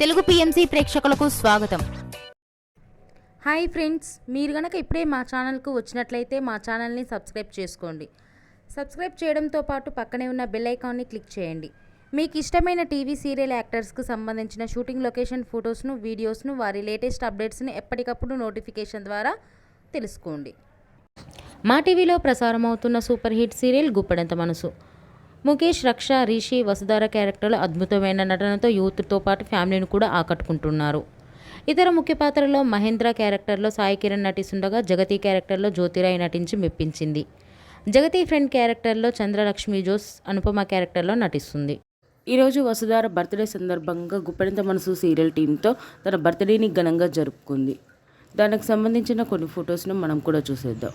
Telugu PMC ప్రేక్షకులకు స్వాగతం. Hi friends మీరు కనుక ఇప్పుడే మా ఛానల్కు వచ్చినట్లయితే మా ఛానల్ని సబ్స్క్రైబ్ చేసుకోండి. సబ్స్క్రైబ్ చేయడంతో పాటు పక్కనే ఉన్న బెల్ ఐకాన్ని క్లిక్ చేయండి. మీకు ఇష్టమైన టీవీ సీరియల్ యాక్టర్స్కు సంబంధించిన షూటింగ్ లొకేషన్ ఫొటోస్ను వీడియోస్ను వారి లేటెస్ట్ అప్డేట్స్ని ఎప్పటికప్పుడు నోటిఫికేషన్ ద్వారా తెలుసుకోండి. మా టీవీలో ప్రసారం అవుతున్న సూపర్ హిట్ సీరియల్ గుప్పడంత మనసు. ముఖేష్ రక్ష రిషి వసుధార క్యారెక్టర్లు అద్భుతమైన నటనతో యూత్తో పాటు ఫ్యామిలీని కూడా ఆకట్టుకుంటున్నారు. ఇతర ముఖ్య పాత్రలో మహేంద్ర క్యారెక్టర్లో సాయి కిరణ్ నటిస్తుండగా జగతి క్యారెక్టర్లో జ్యోతిరాయ్ నటించి మెప్పించింది. జగతి ఫ్రెండ్ క్యారెక్టర్లో చంద్రలక్ష్మి జోస్ అనుపమ క్యారెక్టర్లో నటిస్తుంది. ఈరోజు వసుధార బర్త్డే సందర్భంగా గుప్పెడంత మనసు సీరియల్ టీంతో తన బర్త్డేని ఘనంగా జరుపుకుంది. దానికి సంబంధించిన కొన్ని ఫొటోస్ను మనం కూడా చూసేద్దాం.